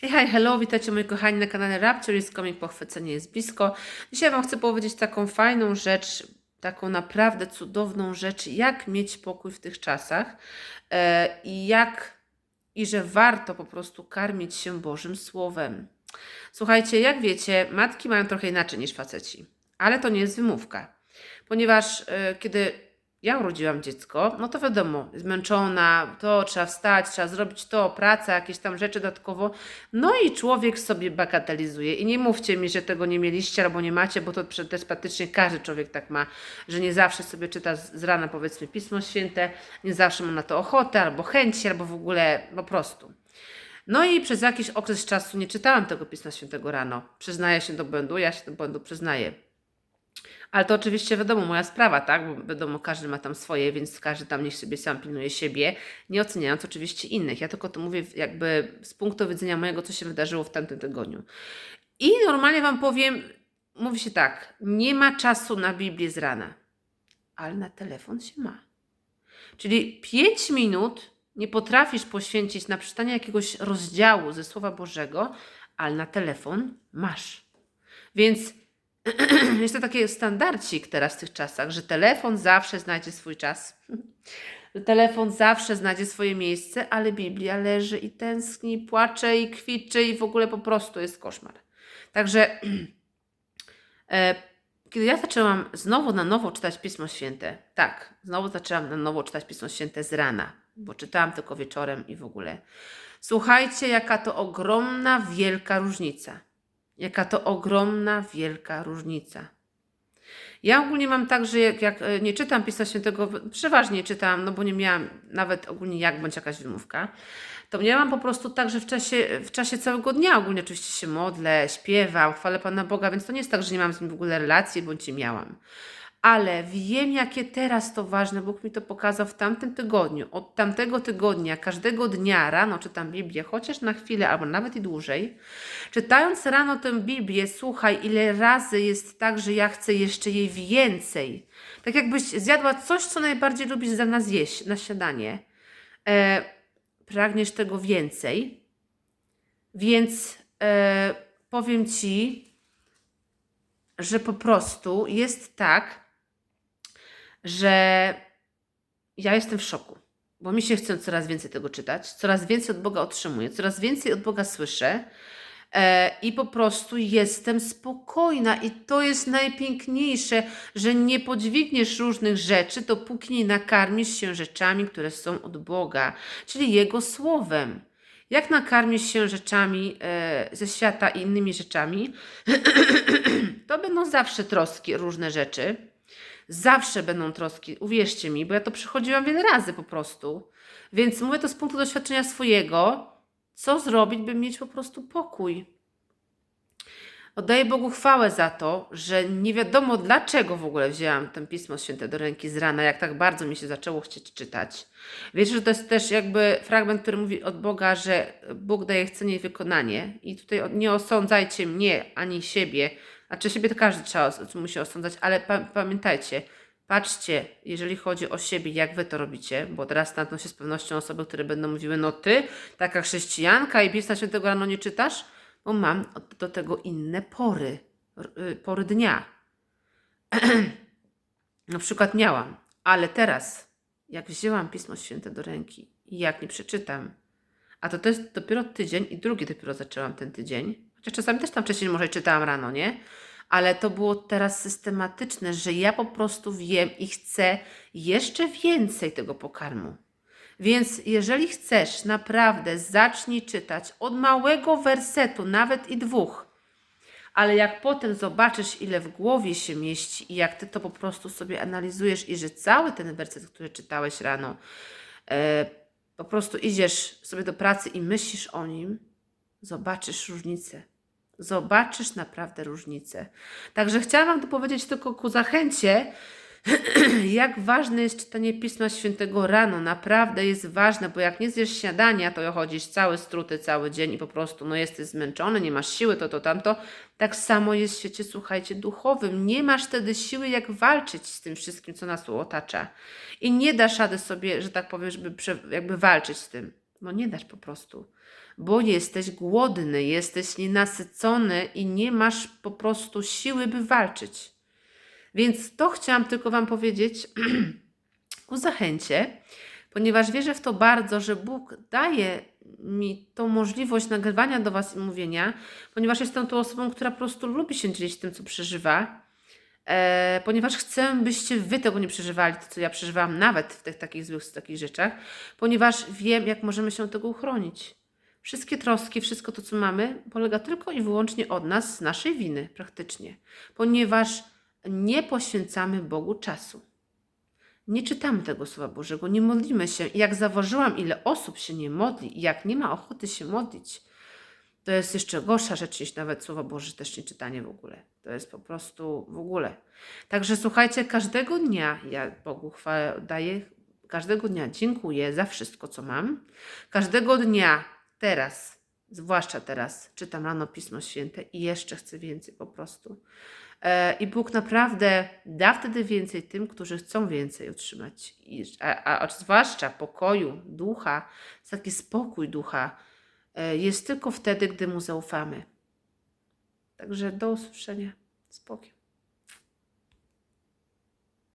Hej, hej, hello, witajcie moi kochani na kanale Rapture jest Coming, pochwycenie jest blisko. Dzisiaj Wam chcę powiedzieć taką fajną rzecz, taką naprawdę cudowną rzecz, jak mieć pokój w tych czasach e, i jak, i że warto po prostu karmić się Bożym Słowem. Słuchajcie, jak wiecie, matki mają trochę inaczej niż faceci, ale to nie jest wymówka, ponieważ e, kiedy ja urodziłam dziecko, no to wiadomo, zmęczona, to trzeba wstać, trzeba zrobić to, praca, jakieś tam rzeczy dodatkowo. No i człowiek sobie bagatelizuje. I nie mówcie mi, że tego nie mieliście albo nie macie, bo to przecież praktycznie każdy człowiek tak ma, że nie zawsze sobie czyta z rana powiedzmy Pismo Święte, nie zawsze ma na to ochotę, albo chęci, albo w ogóle po prostu. No i przez jakiś okres czasu nie czytałam tego Pisma Świętego rano. Przyznaję się do błędu, ja się do błędu przyznaję. Ale to oczywiście wiadomo, moja sprawa, tak? Bo wiadomo, każdy ma tam swoje, więc każdy tam niech sobie sam pilnuje siebie, nie oceniając oczywiście innych. Ja tylko to mówię jakby z punktu widzenia mojego, co się wydarzyło w tamtym tygodniu. I normalnie Wam powiem, mówi się tak, nie ma czasu na Biblię z rana, ale na telefon się ma. Czyli 5 minut nie potrafisz poświęcić na przeczytanie jakiegoś rozdziału ze Słowa Bożego, ale na telefon masz. Więc jest to taki standardcik teraz w tych czasach, że telefon zawsze znajdzie swój czas. Telefon zawsze znajdzie swoje miejsce, ale Biblia leży i tęskni, płacze i kwiczy i w ogóle po prostu jest koszmar. Także e, kiedy ja zaczęłam znowu na nowo czytać Pismo Święte, tak, znowu zaczęłam na nowo czytać Pismo Święte z rana, bo czytałam tylko wieczorem i w ogóle. Słuchajcie, jaka to ogromna, wielka różnica. Jaka to ogromna, wielka różnica. Ja ogólnie mam tak, że jak, jak e, nie czytam Pisma Świętego, przeważnie czytam, no bo nie miałam nawet ogólnie jak bądź jakaś wymówka, to miałam po prostu tak, że w czasie, w czasie całego dnia ogólnie oczywiście się modlę, śpiewam, chwalę Pana Boga, więc to nie jest tak, że nie mam z nim w ogóle relacji, bądź nie miałam. Ale wiem, jakie teraz to ważne. Bóg mi to pokazał w tamtym tygodniu. Od tamtego tygodnia, każdego dnia rano czytam Biblię, chociaż na chwilę, albo nawet i dłużej. Czytając rano tę Biblię, słuchaj, ile razy jest tak, że ja chcę jeszcze jej więcej. Tak jakbyś zjadła coś, co najbardziej lubisz za nas jeść na śniadanie. E, pragniesz tego więcej. Więc e, powiem Ci, że po prostu jest tak, że ja jestem w szoku, bo mi się chce coraz więcej tego czytać, coraz więcej od Boga otrzymuję, coraz więcej od Boga słyszę e, i po prostu jestem spokojna i to jest najpiękniejsze, że nie podźwigniesz różnych rzeczy, dopóki nie nakarmisz się rzeczami, które są od Boga, czyli Jego Słowem. Jak nakarmisz się rzeczami e, ze świata i innymi rzeczami, to będą zawsze troski, różne rzeczy. Zawsze będą troski, uwierzcie mi, bo ja to przechodziłam wiele razy po prostu. Więc mówię to z punktu doświadczenia swojego, co zrobić, by mieć po prostu pokój. Oddaję Bogu chwałę za to, że nie wiadomo dlaczego w ogóle wzięłam ten Pismo Święte do ręki z rana, jak tak bardzo mi się zaczęło chcieć czytać. Wiecie, że to jest też jakby fragment, który mówi od Boga, że Bóg daje chcenie i wykonanie. I tutaj nie osądzajcie mnie ani siebie. Znaczy siebie to każdy trzeba musi osądzać, ale pa pamiętajcie, patrzcie, jeżeli chodzi o siebie, jak wy to robicie, bo teraz znajdą się z pewnością osoby, które będą mówiły, no ty, taka chrześcijanka i Pisma Świętego rano nie czytasz? Bo mam do tego inne pory, y, pory dnia. Na przykład miałam, ale teraz, jak wzięłam Pismo Święte do ręki i jak nie przeczytam, a to, to jest dopiero tydzień i drugi dopiero zaczęłam ten tydzień, chociaż czasami też tam wcześniej może czytałam rano, nie? Ale to było teraz systematyczne, że ja po prostu wiem i chcę jeszcze więcej tego pokarmu. Więc jeżeli chcesz naprawdę, zacznij czytać od małego wersetu, nawet i dwóch. Ale jak potem zobaczysz, ile w głowie się mieści i jak ty to po prostu sobie analizujesz i że cały ten werset, który czytałeś rano, e, po prostu idziesz sobie do pracy i myślisz o nim, zobaczysz różnicę. Zobaczysz naprawdę różnicę. Także chciałam Wam to powiedzieć tylko ku zachęcie, jak ważne jest czytanie Pisma Świętego rano. Naprawdę jest ważne, bo jak nie zjesz śniadania, to chodzisz cały struty cały dzień i po prostu no, jesteś zmęczony, nie masz siły, to, to, tamto. Tak samo jest w świecie, słuchajcie, duchowym. Nie masz wtedy siły, jak walczyć z tym wszystkim, co nas otacza. I nie dasz rady sobie, że tak powiem, żeby jakby walczyć z tym. No nie dasz po prostu. bo jesteś głodny, jesteś nienasycony i nie masz po prostu siły, by walczyć. Więc to chciałam tylko Wam powiedzieć ku zachęcie, ponieważ wierzę w to bardzo, że Bóg daje mi tą możliwość nagrywania do Was i mówienia, ponieważ jestem tą osobą, która po prostu lubi się dzielić tym, co przeżywa, ponieważ chcę, byście Wy tego nie przeżywali, to co ja przeżywałam, nawet w tych takich złych takich rzeczach, ponieważ wiem, jak możemy się tego uchronić. Wszystkie troski, wszystko to, co mamy, polega tylko i wyłącznie od nas, z naszej winy praktycznie, ponieważ nie poświęcamy Bogu czasu. Nie czytamy tego Słowa Bożego, nie modlimy się. Jak zauważyłam, ile osób się nie modli jak nie ma ochoty się modlić, to jest jeszcze gorsza rzecz niż nawet Słowa Boże też nie czytanie w ogóle. To jest po prostu w ogóle. Także słuchajcie, każdego dnia ja Bogu chwałę daję, każdego dnia dziękuję za wszystko, co mam. Każdego dnia teraz, zwłaszcza teraz, czytam rano Pismo Święte i jeszcze chcę więcej po prostu. E, I Bóg naprawdę da wtedy więcej tym, którzy chcą więcej otrzymać. A, a zwłaszcza pokoju, ducha, taki spokój ducha jest tylko wtedy, gdy Mu zaufamy. Także do usłyszenia. Spokój.